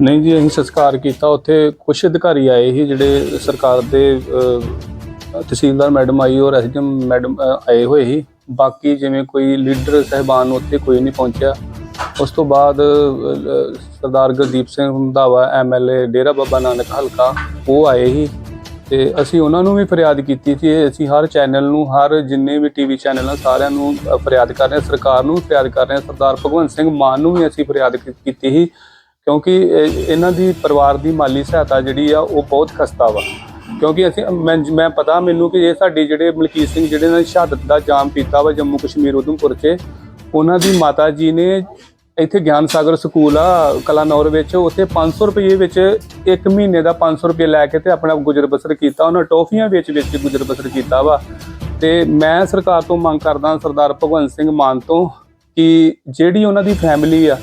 ਨਹੀਂ ਜੀ, ਅਸੀਂ ਸੰਸਕਾਰ ਕੀਤਾ। ਉੱਥੇ ਕੁਝ ਅਧਿਕਾਰੀ ਆਏ ਸੀ ਜਿਹੜੇ ਸਰਕਾਰ ਦੇ ਤਹਿਸੀਲਦਾਰ ਮੈਡਮ ਆਈ ਔਰ ਐਸਡੀਐਮ ਮੈਡਮ ਆਏ ਹੋਏ ਸੀ। ਬਾਕੀ ਜਿਵੇਂ ਕੋਈ ਲੀਡਰ, ਸਹਿਬਾਨ ਉੱਥੇ ਕੋਈ ਨਹੀਂ ਪਹੁੰਚਿਆ। ਉਸ ਤੋਂ ਬਾਅਦ ਸਰਦਾਰ ਗੁਰਦੀਪ ਸਿੰਘ ਰੰਧਾਵਾ ਐਮਐਲਏ ਡੇਰਾ ਬਾਬਾ ਨਾਨਕ ਹਲਕਾ, ਉਹ ਆਏ ਸੀ ਤੇ ਅਸੀਂ ਉਹਨਾਂ ਨੂੰ ਵੀ ਫਰਿਆਦ ਕੀਤੀ ਸੀ। ਅਸੀਂ ਹਰ ਚੈਨਲ ਨੂੰ, ਹਰ ਜਿੰਨੇ ਵੀ ਟੀਵੀ ਚੈਨਲ ਆ, ਸਾਰਿਆਂ ਨੂੰ ਫਰਿਆਦ ਕਰ ਰਹੇ ਹਾਂ, ਸਰਕਾਰ ਨੂੰ ਫਰਿਆਦ ਕਰ ਰਹੇ ਹਾਂ, ਸਰਦਾਰ ਭਗਵੰਤ ਸਿੰਘ ਮਾਨ ਨੂੰ ਵੀ ਅਸੀਂ ਫਰਿਆਦ ਕੀਤੀ ਸੀ, ਕਿਉਂਕਿ ਇਹਨਾਂ ਦੀ ਪਰਿਵਾਰ ਦੀ ਮਾਲੀ ਸਹਾਇਤਾ ਜਿਹੜੀ ਆ, ਉਹ ਬਹੁਤ ਖਸਤਾ ਵਾ। ਕਿਉਂਕਿ ਅਸੀਂ, ਮੈਂ ਮੈਂ ਪਤਾ ਮੈਨੂੰ ਕਿ ਇਹ ਸਾਡੀ ਜਿਹੜੇ ਮਲਕੀਤ ਸਿੰਘ, ਜਿਹੜੇ ਨੇ ਸ਼ਹਾਦਤ ਦਾ ਜਾਮ ਪੀਤਾ ਵਾ ਜੰਮੂ ਕਸ਼ਮੀਰ, ਉਧਮਪੁਰ 'ਚ, ਉਹਨਾਂ ਦੀ ਮਾਤਾ ਜੀ ਨੇ ਇੱਥੇ ਗਿਆਨ ਸਾਗਰ ਸਕੂਲ ਆ ਕਲਾਨੌਰ ਵਿੱਚ। ਉੱਥੇ 500 ਰੁਪਏ ਵਿੱਚ ਇੱਕ ਮਹੀਨੇ ਦਾ 500 ਰੁਪਏ ਲੈ ਕੇ ਤੇ ਆਪਣਾ ਗੁਜ਼ਰ ਬਸਰ ਕੀਤਾ। ਉਹਨਾਂ ਟੋਫੀਆਂ ਵਿੱਚ ਵਿੱਚ ਗੁਜ਼ਰ ਬਸਰ ਕੀਤਾ ਵਾ। ਤੇ ਮੈਂ ਸਰਕਾਰ ਤੋਂ ਮੰਗ ਕਰਦਾ ਸਰਦਾਰ ਭਗਵੰਤ ਸਿੰਘ ਮਾਨ ਤੋਂ ਕਿ ਜਿਹੜੀ ਉਹਨਾਂ ਦੀ ਫੈਮਿਲੀ ਆ,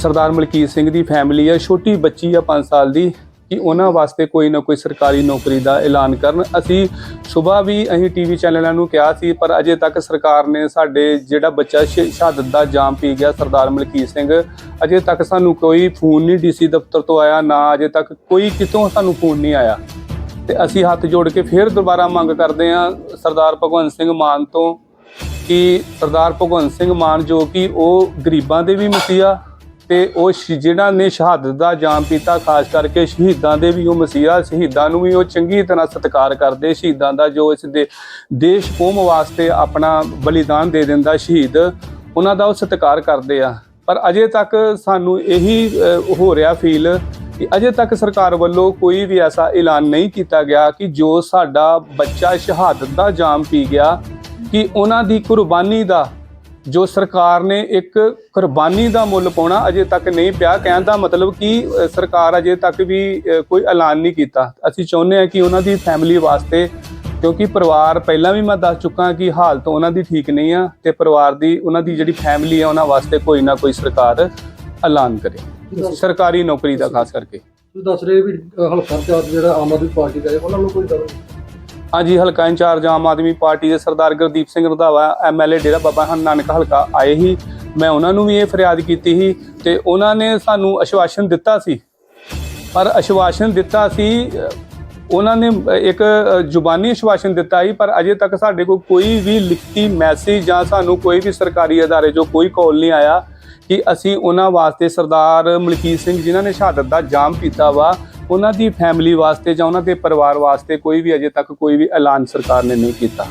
ਸਰਦਾਰ ਮਲਕੀਤ ਸਿੰਘ ਦੀ ਫੈਮਿਲੀ ਆ, ਛੋਟੀ ਬੱਚੀ ਆ 5 ਸਾਲ ਦੀ ਕਿ ਉਹਨਾਂ ਵਾਸਤੇ ਕੋਈ ਨਾ ਕੋਈ ਸਰਕਾਰੀ ਨੌਕਰੀ ਦਾ ਐਲਾਨ ਕਰਨ। ਅਸੀਂ ਸਵੇਰ ਵੀ ਅਸੀਂ ਟੀਵੀ ਚੈਨਲਾਂ ਨੂੰ ਕਿਹਾ ਸੀ, ਪਰ ਅਜੇ ਤੱਕ ਸਰਕਾਰ ਨੇ ਸਾਡੇ ਜਿਹੜਾ ਬੱਚਾ ਸ਼- ਸ਼ਹਾਦਤ ਦਾ ਜਾਮ ਪੀ ਗਿਆ, ਸਰਦਾਰ ਮਲਕੀਤ ਸਿੰਘ। ਅਜੇ ਤੱਕ ਸਾਨੂੰ ਕੋਈ ਫੋਨ ਨਹੀਂ ਡੀਸੀ ਦਫ਼ਤਰ ਤੋਂ ਆਇਆ, ਨਾ ਅਜੇ ਤੱਕ ਕੋਈ ਕਿਤੋਂ ਸਾਨੂੰ ਫੋਨ ਨਹੀਂ ਆਇਆ। ਤੇ ਅਸੀਂ ਹੱਥ ਜੋੜ ਕੇ ਫਿਰ ਦੁਬਾਰਾ ਮੰਗ ਕਰਦੇ ਹਾਂ ਸਰਦਾਰ ਭਗਵੰਤ ਸਿੰਘ ਮਾਨ ਤੋਂ ਕਿ ਸਰਦਾਰ ਭਗਵੰਤ ਸਿੰਘ ਮਾਨ ਜੋ ਕਿ ਉਹ ਗਰੀਬਾਂ ਦੇ ਵੀ ਮਸੀਹਾ ਤੇ ਉਹ ਸ਼- ਜਿਹੜਾ ਨੇ ਸ਼ਹਾਦਤ ਦਾ ਜਾਮ ਪੀਤਾ, ਖਾਸ ਕਰਕੇ ਸ਼ਹੀਦਾਂ ਦੇ ਵੀ, ਉਹ ਮਸੀਹਾ ਸ਼ਹੀਦਾਂ ਨੂੰ ਵੀ ਉਹ ਚੰਗੀ ਤਰ੍ਹਾਂ ਸਤਿਕਾਰ ਕਰਦੇ। ਸ਼ਹੀਦਾਂ ਦਾ ਜੋ ਇਸ ਦੇ ਦੇਸ਼ ਕੌਮ ਵਾਸਤੇ ਆਪਣਾ ਬਲੀਦਾਨ ਦੇ ਦਿੰਦਾ ਸ਼ਹੀਦ, ਉਹਨਾਂ ਦਾ ਉਹ ਸਤਿਕਾਰ ਕਰਦੇ ਆ। ਪਰ ਅਜੇ ਤੱਕ ਸਾਨੂੰ ਇਹੀ ਹੋ ਰਿਹਾ ਫੀਲ ਕਿ ਅਜੇ ਤੱਕ ਸਰਕਾਰ ਵੱਲੋਂ ਕੋਈ ਵੀ ਐਸਾ ਐਲਾਨ ਨਹੀਂ ਕੀਤਾ ਗਿਆ ਕਿ ਜੋ ਸਾਡਾ ਬੱਚਾ ਸ਼ਹਾਦਤ ਦਾ ਜਾਮ ਪੀ ਗਿਆ, ਕਿ ਉਹਨਾਂ ਦੀ ਕੁਰਬਾਨੀ ਦਾ ਜੋ ਸਰਕਾਰ ਨੇ ਇੱਕ ਕੁਰਬਾਨੀ ਦਾ ਮੁੱਲ ਪਾਉਣਾ ਅਜੇ ਤੱਕ ਨਹੀਂ ਪਿਆ, ਕਹਿਣ ਦਾ ਮਤਲਬ ਕਿ ਸਰਕਾਰ ਅਜੇ ਤੱਕ ਵੀ ਕੋਈ ਐਲਾਨ ਨਹੀਂ ਕੀਤਾ। ਅਸੀਂ ਚਾਹੁੰਦੇ ਹਾਂ ਕਿ ਉਹਨਾਂ ਦੀ ਫੈਮਿਲੀ ਵਾਸਤੇ, ਕਿਉਂਕਿ ਪਰਿਵਾਰ ਪਹਿਲਾਂ ਵੀ ਮੈਂ ਦੱਸ ਚੁੱਕਾ ਕਿ ਹਾਲਤ ਉਹਨਾਂ ਦੀ ਠੀਕ ਨਹੀਂ ਆ ਤੇ ਪਰਿਵਾਰ ਦੀ, ਉਹਨਾਂ ਦੀ ਜਿਹੜੀ ਫੈਮਿਲੀ ਆ ਉਹਨਾਂ ਵਾਸਤੇ ਕੋਈ ਨਾ ਕੋਈ ਸਰਕਾਰ ਐਲਾਨ ਕਰੇ। ਸਰਕਾਰੀ ਨੌਕਰੀ ਦਾ ਖਾਸ ਕਰਕੇ। ਤੁਸੀਂ ਦੱਸ ਰਹੇ ਵੀ ਹਲਕਾ ਜਿਹੜਾ ਆਮ ਆਦਮੀ ਪਾਰਟੀ ਦਾ ਉਹਨਾਂ ਨੂੰ ਕੋਈ ਡਰ ਹਾਂਜੀ ਹਲਕਾ ਇੰਚਾਰਜ ਆਮ ਆਦਮੀ ਪਾਰਟੀ ਦੇ ਸਰਦਾਰ ਗੁਰਦੀਪ ਸਿੰਘ ਰੰਧਾਵਾ ਐਮਐਲਏ ਡੇਰਾ ਬਾਬਾ ਹਨ ਨਾਨਕ ਹਲਕਾ ਆਏ ਹੀ ਮੈਂ ਉਹਨਾਂ ਨੂੰ ਵੀ ਇਹ ਫਰਿਆਦ ਕੀਤੀ ਸੀ ਤੇ ਉਹਨਾਂ ਨੇ ਸਾਨੂੰ ਅਸ਼ਵਾਸਨ ਦਿੱਤਾ ਸੀ। ਪਰ ਅਸ਼ਵਾਸਨ ਦਿੱਤਾ ਸੀ ਉਹਨਾਂ ਨੇ ਇੱਕ ਜ਼ੁਬਾਨੀ ਅਸ਼ਵਾਸਨ ਦਿੱਤਾ ਸੀ, ਪਰ ਅਜੇ ਤੱਕ ਸਾਡੇ ਕੋਲ ਕੋਈ ਵੀ ਲਿਖਤੀ ਮੈਸੇਜ ਜਾਂ ਸਾਨੂੰ ਕੋਈ ਵੀ ਸਰਕਾਰੀ ਅਦਾਰੇ ਜੋ ਕੋਈ ਕਾਲ ਨਹੀਂ ਆਇਆ ਕਿ ਅਸੀਂ ਉਹਨਾਂ ਵਾਸਤੇ ਸਰਦਾਰ ਮਲਕੀਤ ਸਿੰਘ ਜਿਨ੍ਹਾਂ ਨੇ ਸ਼ਹਾਦਤ ਦਾ ਜਾਮ ਪੀਤਾ ਵਾ ਉਹਨਾਂ ਦੀ ਫੈਮਿਲੀ ਵਾਸਤੇ ਜਾਂ ਉਹਨਾਂ ਦੇ ਪਰਿਵਾਰ ਵਾਸਤੇ ਕੋਈ ਵੀ ਅਜੇ ਤੱਕ ਕੋਈ ਵੀ ਐਲਾਨ ਸਰਕਾਰ ਨੇ ਨਹੀਂ ਕੀਤਾ।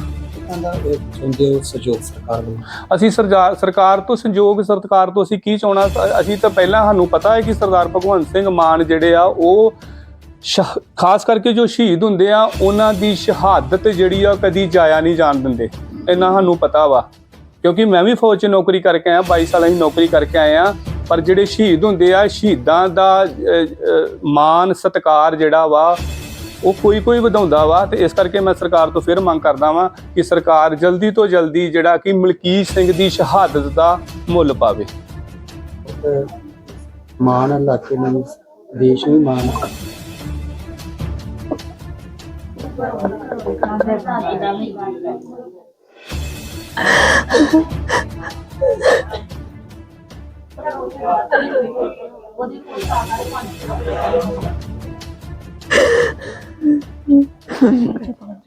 ਚਾਹੁੰਦੇ ਹੋ ਸਹਿਯੋਗ ਸਰਕਾਰ ਵੱਲੋਂ ਅਸੀਂ ਸਰਕਾਰ ਸਰਕਾਰ ਤੋਂ ਸੰਯੋਗ ਸਰਕਾਰ ਤੋਂ ਅਸੀਂ ਕੀ ਚਾਹਣਾ? ਅਸੀਂ ਤਾਂ ਪਹਿਲਾਂ ਸਾਨੂੰ ਪਤਾ ਹੈ ਕਿ ਸਰਦਾਰ ਭਗਵੰਤ ਸਿੰਘ ਮਾਨ ਜਿਹੜੇ ਆ ਉਹ ਖਾਸ ਕਰਕੇ ਜੋ ਸ਼ਹੀਦ ਹੁੰਦੇ ਆ ਉਹਨਾਂ ਦੀ ਸ਼ਹਾਦਤ ਜਿਹੜੀ ਆ ਕਦੀ ਜਾਇਆ ਨਹੀਂ ਜਾਣ ਦਿੰਦੇ। ਇੰਨਾ ਸਾਨੂੰ ਪਤਾ ਵਾ। ਕਿਉਂਕਿ ਮੈਂ ਵੀ ਫੌਜ 'ਚ ਨੌਕਰੀ ਕਰਕੇ ਆਇਆ 22 ਸਾਲ ਅਸੀਂ ਨੌਕਰੀ ਕਰਕੇ ਆਏ ਆ ਪਰ ਜਿਹੜੇ ਸ਼ਹੀਦ ਹੁੰਦੇ ਆ ਸ਼ਹੀਦਾਂ ਦਾ ਅ, ਅ, ਮਾਨ ਸਤਕਾਰ ਜਿਹੜਾ ਵਾ ਉਹ ਕੋਈ ਕੋਈ ਵਧਾਉਂਦਾ ਵਾ ਤੇ ਇਸ ਕਰਕੇ ਮੈਂ ਸਰਕਾਰ ਤੋਂ ਫਿਰ ਮੰਗ ਕਰਦਾ ਵਾਂ ਕਿ ਸਰਕਾਰ ਜਲਦੀ ਤੋਂ ਜਲਦੀ ਜਿਹੜਾ ਕਿ ਮਲਕੀਤ ਸਿੰਘ ਦੀ ਸ਼ਹਾਦਤ ਦਾ ਮੁੱਲ ਪਾਵੇ ਤੇ ਮਾਨ ਇਲਾਕੇ ਨੂੰ ਦੇਸ਼ ਨੂੰ ਮਾਨ ਹੈ।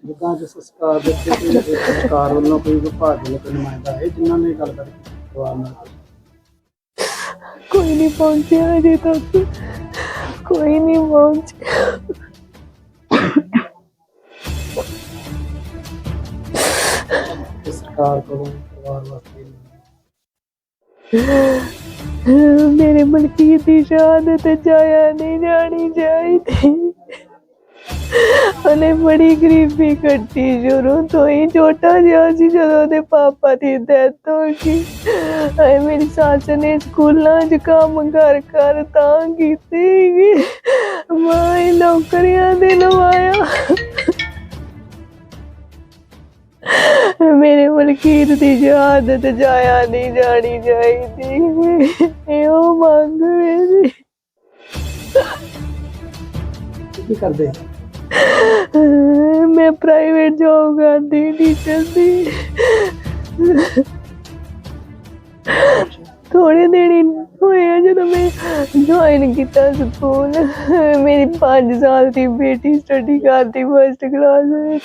ਜਿੱਦਾਂ ਜਿਸ ਸਰਕਾਰ ਦੇ ਉੱਤੇ ਕੋਈ ਸਰਕਾਰ ਵੱਲੋਂ ਕੋਈ ਵਿਭਾਗ ਵੱਲੋਂ ਕੋਈ ਨੁਮਾਇੰਦਾ ਹੈ ਜਿਨ੍ਹਾਂ ਨੇ ਗੱਲ ਕਰਕੇ ਪਰਿਵਾਰ ਨਾਲ ਕੋਈ ਨਹੀਂ ਪਹੁੰਚਿਆ ਅਜੇ ਤੱਕ ਕੋਈ ਨਹੀਂ ਪਹੁੰਚਿਆ ਤੇ ਸਰਕਾਰ ਕੋਲੋਂ ਪਰਿਵਾਰ ਵਾਸਤੇ ਮੇਰੇ ਮਲਕੀਤ ਦੀ ਸ਼ਹਾਦਤ ਜਾਇਆ ਨਹੀਂ ਜਾਣੀ ਚਾਹੀਦੀ। ਉਹਨੇ ਬੜੀ ਗਰੀਬੀ ਕੱਟੀ ਸ਼ੁਰੂ ਤੋਂ ਹੀ ਛੋਟਾ ਜਿਹਾ ਸੀ, ਜਦੋਂ ਉਹਦੇ ਪਾਪਾ ਦੀ ਡੈਥ ਹੋ ਗਈ। ਐ ਮੇਰੀ ਸੱਸ ਨੇ ਸਕੂਲਾਂ 'ਚ ਕੰਮ ਕਰ ਕਰ ਤਾਂ ਕੀਤੀ। ਸੀਗੀ ਮੈਂ ਨੌਕਰੀਆਂ ਦੇ ਲਵਾਇਆ। ਮੇਰੇ ਮਲਕੀਤ ਦੀ ਸ਼ਹਾਦਤ ਜਾਇਆ ਨਹੀਂ ਜਾਣੀ ਚਾਹੀਦੀ ਇਹੋ ਮੰਗ ਮੇਰੀ ਕੀ ਕਰਦੇ ਮੈਂ ਪ੍ਰਾਈਵੇਟ ਜੌਬ ਕਰਦੀ ਟੀਚਰ ਦੀ ਥੋੜੇ ਦਿਨ ਹੀ ਹੋਏ ਆ ਜਦੋਂ ਮੈਂ ਜੁਆਇਨ ਕੀਤਾ ਸਕੂਲ ਮੇਰੀ 5 ਸਾਲ ਦੀ ਬੇਟੀ ਸਟੱਡੀ ਕਰਦੀ ਫਸਟ ਕਲਾਸ ਵਿੱਚ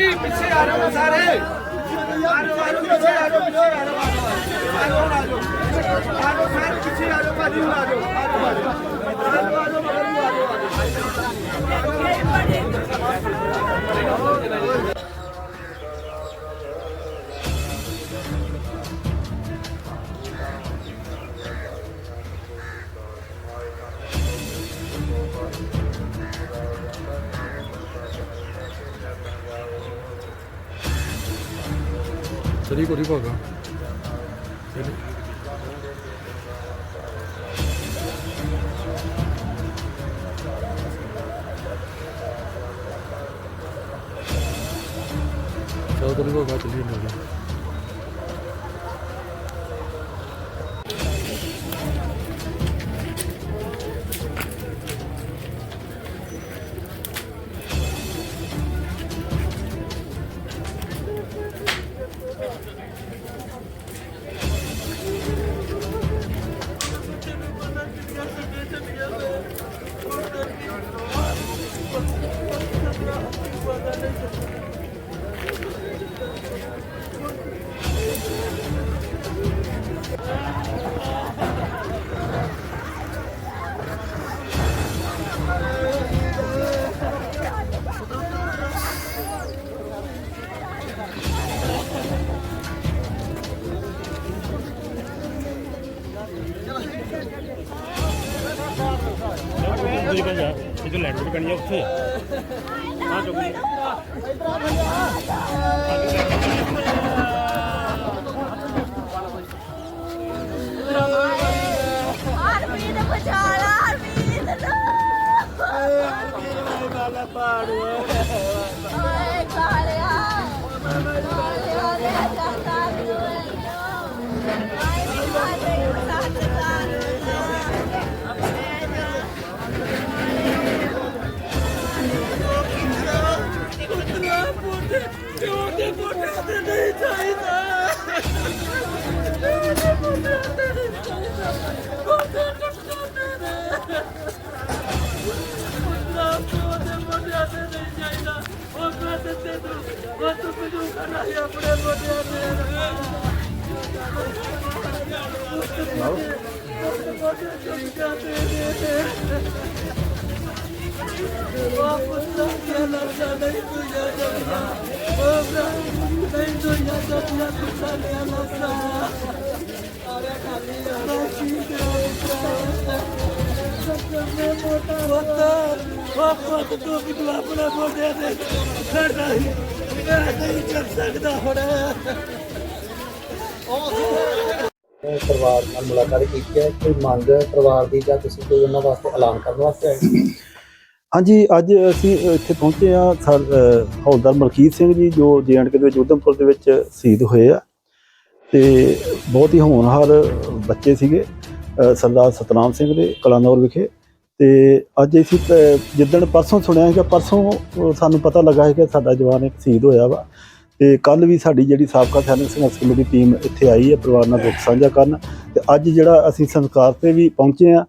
ਜੀ, ਪਿੱਛੇ ਆ ਰਹੇ ਸਾਰੇ। ਆ ਜਾਓ ਆ ਜਾਓ, ਪਿੱਛੇ ਆ ਜਾਓ, ਪਿੱਛੇ ਆ ਜਾਓ ਆ ਜਾਓ ਆ ਜਾਓ ਸਾਰੇ ਪਿੱਛੇ ਆ ਜਾਓ, ਭਾਜੀ ਹੁਣ ਆ ਜਾਓ। ਆ ਜਾਓ ਭਾਗਾ ਚਲੋ ਕੋਰੀ ਭਾਗਾ ਚਲੀ ਜਾਂਦੇ ਇਹ ਲੈਟ ਉੱਥੇ। ਆ ਚੁੱਕੀ ਹਰਮੀਤ ਬਚਾ ਲਾ ਹਰਮੀਤ ਓਏ ਕਾਲਿਆ ਕਾਲਿਆ ਦੇ ਜਾਂਦਾ ਨੂੰ ਆਈ ਨੀ ਸਾਡੇ ਸਾਥ ਪਰਿਵਾਰ ਨਾਲ ਮੁਲਾਕਾਤ ਕੀਤੀ ਹੈ, ਕੋਈ ਮੰਗ ਪਰਿਵਾਰ ਦੀ ਜਾਂ ਤੁਸੀਂ ਕੋਈ ਉਹਨਾਂ ਵਾਸਤੇ ਐਲਾਨ ਕਰਨ ਵਾਸਤੇ ਆਏ ਹਾਂਜੀ, ਅੱਜ ਅਸੀਂ ਇੱਥੇ ਪਹੁੰਚੇ ਆ ਹੌਲਦਾਰ ਮਲਕੀਤ ਸਿੰਘ ਜੀ, ਜੋ ਜੇਐਂਡਕੇ ਦੇ ਵਿੱਚ ਉਧਮਪੁਰ ਦੇ ਵਿੱਚ ਸ਼ਹੀਦ ਹੋਏ ਆ। ਤੇ ਬਹੁਤ ਹੀ ਹੋਣਹਾਰ ਬੱਚੇ ਸੀਗੇ ਸਰਦਾਰ ਸਤਨਾਮ ਸਿੰਘ ਦੇ ਕਲਾਨੌਰ ਵਿਖੇ। ਤੇ ਅੱਜ ਅਸੀਂ ਜਿੱਦਣ ਪਰਸੋਂ ਸੁਣਿਆ ਕਿ ਪਰਸੋਂ ਸਾਨੂੰ ਪਤਾ ਲੱਗਾ ਹੈ ਕਿ ਸਾਡਾ ਜਵਾਨ ਇੱਕ ਸ਼ਹੀਦ ਹੋਇਆ ਵਾ। ਤੇ ਕੱਲ ਵੀ ਸਾਡੀ ਜਿਹੜੀ ਸਾਬਕਾ ਸੈਨਿਕ ਸੰਘਰਸ਼ ਕਮੇਟੀ ਟੀਮ ਇੱਥੇ ਆਈ ਹੈ ਪਰਿਵਾਰ ਨਾਲ ਦੁੱਖ ਸਾਂਝਾ ਕਰਨ ਤੇ ਅੱਜ ਜਿਹੜਾ ਅਸੀਂ ਸੰਸਕਾਰ ਤੇ ਵੀ ਪਹੁੰਚੇ ਆ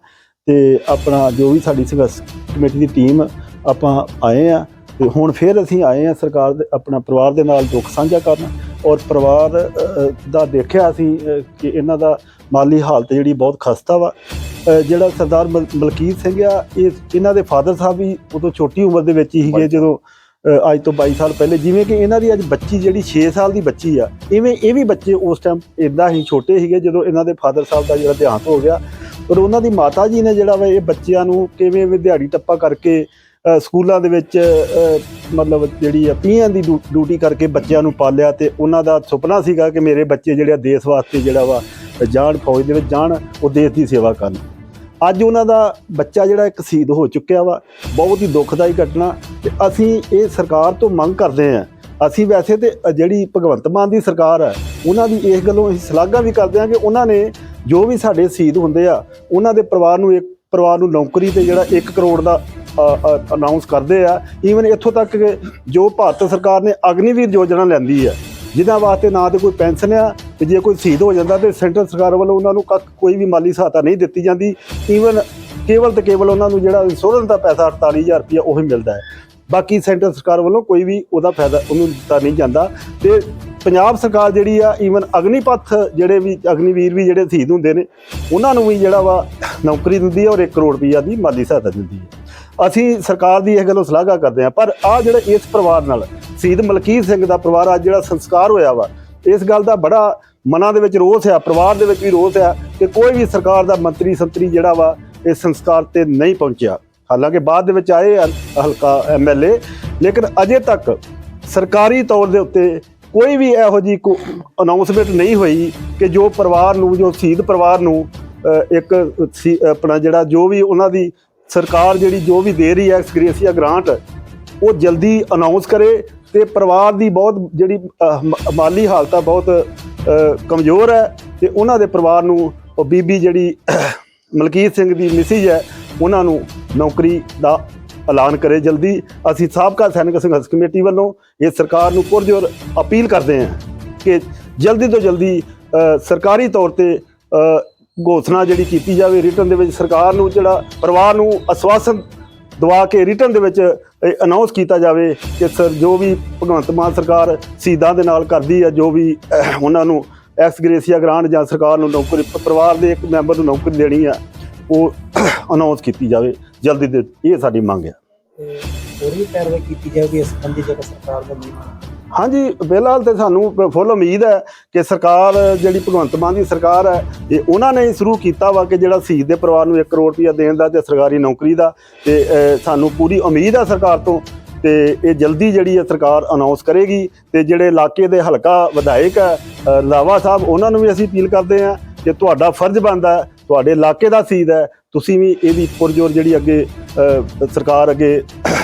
ਤੇ ਆਪਣਾ ਜੋ ਵੀ ਸਾਡੀ ਸੰਘਰਸ਼ ਕਮੇਟੀ ਦੀ ਟੀਮ ਆਪਾਂ ਆਏ ਆ ਤੇ ਹੁਣ ਫਿਰ ਅਸੀਂ ਆਏ ਆ ਸਰਕਾਰ ਦੇ ਆਪਣਾ ਪਰਿਵਾਰ ਦੇ ਨਾਲ ਦੁੱਖ ਸਾਂਝਾ ਕਰਨ ਔਰ ਪਰਿਵਾਰ ਦਾ ਦੇਖਿਆ ਅਸੀਂ ਕਿ ਇਹਨਾਂ ਦਾ ਮਾਲੀ ਹਾਲਤ ਜਿਹੜੀ ਬਹੁਤ ਖਸਤਾ ਵਾ। ਜਿਹੜਾ ਸਰਦਾਰ ਮਲ- ਮਲਕੀਤ ਸਿੰਘ ਆ ਇਹ ਇਹਨਾਂ ਦੇ ਫਾਦਰ ਸਾਹਿਬ ਵੀ ਉਦੋਂ ਛੋਟੀ ਉਮਰ ਦੇ ਵਿੱਚ ਹੀ ਸੀਗੇ ਜਦੋਂ ਅੱਜ ਤੋਂ 22 ਸਾਲ ਪਹਿਲੇ, ਜਿਵੇਂ ਕਿ ਇਹਨਾਂ ਦੀ ਅੱਜ ਬੱਚੀ ਜਿਹੜੀ 6 ਸਾਲ ਦੀ ਬੱਚੀ ਆ, ਇਵੇਂ ਇਹ ਵੀ ਬੱਚੇ ਉਸ ਟਾਈਮ ਇਦਾਂ ਹੀ ਛੋਟੇ ਸੀਗੇ ਜਦੋਂ ਇਹਨਾਂ ਦੇ ਫਾਦਰ ਸਾਹਿਬ ਦਾ ਜਿਹੜਾ ਦੇਹਾਂਤ ਹੋ ਗਿਆ। ਔਰ ਉਹਨਾਂ ਦੀ ਮਾਤਾ ਜੀ ਨੇ ਜਿਹੜਾ ਵਾ ਇਹ ਬੱਚਿਆਂ ਨੂੰ ਕਿਵੇਂ ਵੀ ਦਿਹਾੜੀ ਟੱਪਾ ਕਰਕੇ ਸਕੂਲਾਂ ਦੇ ਵਿੱਚ ਮਤਲਬ ਜਿਹੜੀ ਆ ਪੀਆਂ ਦੀ ਡਿਊ- ਡਿਊਟੀ ਕਰਕੇ ਬੱਚਿਆਂ ਨੂੰ ਪਾਲਿਆ ਤੇ ਉਹਨਾਂ ਦਾ ਸੁਪਨਾ ਸੀਗਾ ਕਿ ਮੇਰੇ ਬੱਚੇ ਜਿਹੜੇ ਆ ਦੇਸ਼ ਵਾਸਤੇ ਜਿਹੜਾ ਵਾ ਜਾਣ, ਫੌਜ ਦੇ ਵਿੱਚ ਜਾਣ, ਉਹ ਦੇਸ਼ ਦੀ ਸੇਵਾ ਕਰਨ। ਅੱਜ ਉਹਨਾਂ ਦਾ ਬੱਚਾ ਜਿਹੜਾ ਇੱਕ ਸ਼ਹੀਦ ਹੋ ਚੁੱਕਿਆ ਵਾ, ਬਹੁਤ ਹੀ ਦੁਖਦਾਈ ਘਟਨਾ ਤੇ ਅਸੀਂ ਇਹ ਸਰਕਾਰ ਤੋਂ ਮੰਗ ਕਰਦੇ ਹਾਂ, ਅਸੀਂ ਵੈਸੇ ਤੇ ਜਿਹੜੀ ਭਗਵੰਤ ਮਾਨ ਦੀ ਸਰਕਾਰ ਹੈ, ਉਹਨਾਂ ਦੀ ਇਸ ਗੱਲੋਂ ਅਸੀਂ ਸ਼ਲਾਘਾ ਵੀ ਕਰਦੇ ਹਾਂ ਕਿ ਉਹਨਾਂ ਨੇ ਜੋ ਵੀ ਸਾਡੇ ਸ਼ਹੀਦ ਹੁੰਦੇ ਆ, ਉਹਨਾਂ ਦੇ ਪਰਿਵਾਰ ਨੂੰ ਇੱਕ, ਪਰਿਵਾਰ ਨੂੰ ਨੌਕਰੀ ਤੇ ਜਿਹੜਾ 1 ਕਰੋੜ ਦਾ ਅਨਾਉਂਸ ਕਰਦੇ ਆ ਈਵਨ ਇੱਥੋਂ ਤੱਕ ਕਿ ਜੋ ਭਾਰਤ ਸਰਕਾਰ ਨੇ ਅਗਨੀਵੀਰ ਯੋਜਨਾ ਲੈਂਦੀ ਹੈ ਜਿਨ੍ਹਾਂ ਵਾਸਤੇ ਨਾ ਤੇ ਕੋਈ ਪੈਨਸ਼ਨ ਆ ਤੇ ਜੇ ਕੋਈ ਸ਼ਹੀਦ ਹੋ ਜਾਂਦਾ ਤੇ ਸੈਂਟਰ ਸਰਕਾਰ ਵੱਲੋਂ ਉਹਨਾਂ ਨੂੰ ਕੱਖ ਕੋਈ ਵੀ ਮਾਲੀ ਸਹਾਇਤਾ ਨਹੀਂ ਦਿੱਤੀ ਜਾਂਦੀ। ਈਵਨ ਕੇਵਲ ਤੇ ਕੇਵਲ ਉਹਨਾਂ ਨੂੰ ਜਿਹੜਾ ਇੰਸ਼ੋਰੈਂਸ ਦਾ ਪੈਸਾ 48000 ਰੁਪਇਆ ਉਹ ਹੀ ਮਿਲਦਾ ਹੈ। ਬਾਕੀ ਸੈਂਟਰ ਸਰਕਾਰ ਵੱਲੋਂ ਕੋਈ ਵੀ ਉਹਦਾ ਫਾਇਦਾ ਉਹਨੂੰ ਦਿੱਤਾ ਨਹੀਂ ਜਾਂਦਾ। ਤੇ ਪੰਜਾਬ ਸਰਕਾਰ ਜਿਹੜੀ ਆ ਈਵਨ ਅਗਨੀਪਥ ਜਿਹੜੇ ਵੀ ਅਗਨੀਵੀਰ ਵੀ ਜਿਹੜੇ ਸ਼ਹੀਦ ਹੁੰਦੇ ਨੇ, ਉਹਨਾਂ ਨੂੰ ਵੀ ਜਿਹੜਾ ਵਾ ਨੌਕਰੀ ਦਿੰਦੀ ਹੈ ਔਰ 1 ਕਰੋੜ ਰੁਪਈਆ ਦੀ ਮਾਲੀ ਸਹਾਇਤਾ ਦਿੰਦੀ ਹੈ ਅਸੀਂ ਸਰਕਾਰ ਦੀ ਇਹ ਗੱਲੋਂ ਸ਼ਲਾਘਾ ਕਰਦੇ ਹਾਂ, ਪਰ ਆ ਜਿਹੜਾ ਇਸ ਪਰਿਵਾਰ ਨਾਲ, ਸ਼ਹੀਦ ਮਲਕੀਤ ਸਿੰਘ ਦਾ ਪਰਿਵਾਰ ਅੱਜ ਜਿਹੜਾ ਸੰਸਕਾਰ ਹੋਇਆ ਵਾ, ਇਸ ਗੱਲ ਦਾ ਬੜਾ ਮਨਾਂ ਦੇ ਵਿੱਚ ਰੋਸ ਆ, ਪਰਿਵਾਰ ਦੇ ਵਿੱਚ ਵੀ ਰੋਸ ਆ ਕਿ ਕੋਈ ਵੀ ਸਰਕਾਰ ਦਾ ਮੰਤਰੀ ਸੰਤਰੀ ਜਿਹੜਾ ਵਾ ਇਸ ਸੰਸਕਾਰ ਤੇ ਨਹੀਂ ਪਹੁੰਚਿਆ। ਹਾਲਾਂਕਿ ਬਾਅਦ ਦੇ ਵਿੱਚ ਆਏ ਆ ਹਲਕਾ ਐਮਐਲਏ ਲੇਕਿਨ ਅਜੇ ਤੱਕ ਸਰਕਾਰੀ ਤੌਰ ਦੇ ਉੱਤੇ ਕੋਈ ਵੀ ਇਹੋ ਜੀ ਅਨਾਉਂਸਮੈਂਟ ਨਹੀਂ ਹੋਈ ਕਿ ਜੋ ਪਰਿਵਾਰ ਨੂੰ, ਜੋ ਸ਼ਹੀਦ ਪਰਿਵਾਰ ਨੂੰ ਇੱਕ ਸੀ- ਆਪਣਾ ਜਿਹੜਾ ਜੋ ਵੀ ਉਹਨਾਂ ਦੀ ਸਰਕਾਰ ਜਿਹੜੀ ਜੋ ਵੀ ਦੇ ਰਹੀ ਹੈ ਐਕਸਗ੍ਰੇਸੀਆ ਗ੍ਰਾਂਟ, ਉਹ ਜਲਦੀ ਅਨਾਉਂਸ ਕਰੇ ਤੇ ਪਰਿਵਾਰ ਦੀ ਬਹੁਤ ਜਿਹੜੀ ਮਾਲੀ ਹਾਲਤ ਆ, ਬਹੁਤ ਕਮਜ਼ੋਰ ਹੈ ਤੇ ਉਹਨਾਂ ਦੇ ਪਰਿਵਾਰ ਨੂੰ ਉਹ ਬੀਬੀ ਜਿਹੜੀ ਮਲਕੀਤ ਸਿੰਘ ਦੀ ਮਿਸਿਜ ਹੈ, ਉਹਨਾਂ ਨੂੰ ਨੌਕਰੀ ਦਾ ਐਲਾਨ ਕਰੇ ਜਲਦੀ। ਅਸੀਂ ਸਾਬਕਾ ਸੈਨਿਕ ਸੰਘਰਸ਼ ਕਮੇਟੀ ਵੱਲੋਂ ਇਹ ਸਰਕਾਰ ਨੂੰ ਪੁਰਜੋਰ ਅਪੀਲ ਕਰਦੇ ਹਾਂ ਕਿ ਜਲਦੀ ਤੋਂ ਜਲਦੀ ਸਰਕਾਰੀ ਤੌਰ ਤੇ ਘੋਸ਼ਣਾ ਜਿਹੜੀ ਕੀਤੀ ਜਾਵੇ ਰਿਟਰਨ ਦੇ ਵਿੱਚ ਸਰਕਾਰ ਨੂੰ ਜਿਹੜਾ ਪਰਿਵਾਰ ਨੂੰ ਅਸਵਾਸਨ ਦਵਾ ਕੇ ਰਿਟਰਨ ਦੇ ਵਿੱਚ ਅਨਾਉਂਸ ਕੀਤਾ ਜਾਵੇ ਕਿ ਸਰ ਜੋ ਵੀ ਭਗਵੰਤ ਮਾਨ ਸਰਕਾਰ ਸ਼ਹੀਦਾਂ ਦੇ ਨਾਲ ਕਰਦੀ ਹੈ, ਜੋ ਵੀ ਉਹਨਾਂ ਨੂੰ ਐਕਸ ਗ੍ਰੇਸੀਆ ਗ੍ਰਾਂਟ ਜਾਂ ਸਰਕਾਰ ਨੂੰ ਨੌਕਰੀ, ਪਰਿਵਾਰ ਦੇ ਇੱਕ ਮੈਂਬਰ ਨੂੰ ਨੌਕਰੀ ਦੇਣੀ ਆ, ਉਹ ਅਨਾਉਂਸ ਕੀਤੀ ਜਾਵੇ। ਜਲਦੀ ਦੇ, ਇਹ ਸਾਡੀ ਮੰਗ ਹੈ ਹੋਰ ਵੀ ਕਾਰਵਾਈ ਕੀਤੀ ਜਾਊਗੀ ਇਸ ਸੰਬੰਧੀ ਜੇਕਰ ਸਰਕਾਰ ਦਾ ਨਹੀਂ ਹਾਂਜੀ ਫਿਲਹਾਲ ਤੇ ਸਾਨੂੰ ਫੁੱਲ ਉਮੀਦ ਹੈ ਕਿ ਸਰਕਾਰ ਜਿਹੜੀ ਭਗਵੰਤ ਮਾਨ ਦੀ ਸਰਕਾਰ ਹੈ ਇਹ ਉਹਨਾਂ ਨੇ ਹੀ ਸ਼ੁਰੂ ਕੀਤਾ ਵਾ ਕਿ ਜਿਹੜਾ ਸ਼ਹੀਦ ਦੇ ਪਰਿਵਾਰ ਨੂੰ 1 ਕਰੋੜ ਰੁਪਇਆ ਦੇਣ ਦਾ ਤੇ ਸਰਕਾਰੀ ਨੌਕਰੀ ਦਾ ਤੇ ਸਾਨੂੰ ਪੂਰੀ ਉਮੀਦ ਹੈ ਸਰਕਾਰ ਤੋਂ ਤੇ ਇਹ ਜਲਦੀ ਜਿਹੜੀ ਹੈ ਸਰਕਾਰ ਅਨਾਉਂਸ ਕਰੇਗੀ ਤੇ ਜਿਹੜੇ ਇਲਾਕੇ ਦੇ ਹਲਕਾ ਵਿਧਾਇਕ ਹੈ ਅਹ, ਸਾਹਿਬ ਉਹਨਾਂ ਨੂੰ ਵੀ ਅਸੀਂ ਅਪੀਲ ਕਰਦੇ ਹਾਂ ਕਿ ਤੁਹਾਡਾ ਫਰਜ਼ ਬਣਦਾ ਤੁਹਾਡੇ ਇਲਾਕੇ ਦਾ ਸ਼ਹੀਦ ਹੈ ਤੁਸੀਂ ਵੀ ਇਹਦੀ ਪੁਰਜੋਰ ਜਿਹੜੀ ਅੱਗੇ ਸਰਕਾਰ ਅੱਗੇ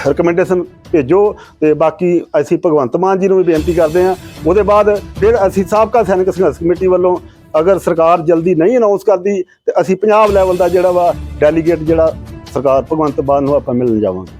ਰਿਕਮੈਂਡੇਸ਼ਨ ਭੇਜੋ ਤੇ ਬਾਕੀ ਅਸੀਂ ਭਗਵੰਤ ਮਾਨ ਜੀ ਨੂੰ ਵੀ ਬੇਨਤੀ ਕਰਦੇ ਹਾਂ। ਉਹਦੇ ਬਾਅਦ ਫਿਰ ਅਸੀਂ ਸਾਬਕਾ ਸੈਨਿਕ ਸੰਘਰਸ਼ ਕਮੇਟੀ ਵੱਲੋਂ ਅਗਰ ਸਰਕਾਰ ਜਲਦੀ ਨਹੀਂ ਅਨਾਉਂਸ ਕਰਦੀ ਤੇ ਅਸੀਂ ਪੰਜਾਬ ਲੈਵਲ ਦਾ ਜਿਹੜਾ ਵਾ ਡੈਲੀਗੇਟ ਜਿਹੜਾ ਸਰਕਾਰ ਭਗਵੰਤ ਮਾਨ ਨੂੰ ਆਪਾਂ ਮਿਲਣ ਜਾਵਾਂਗੇ।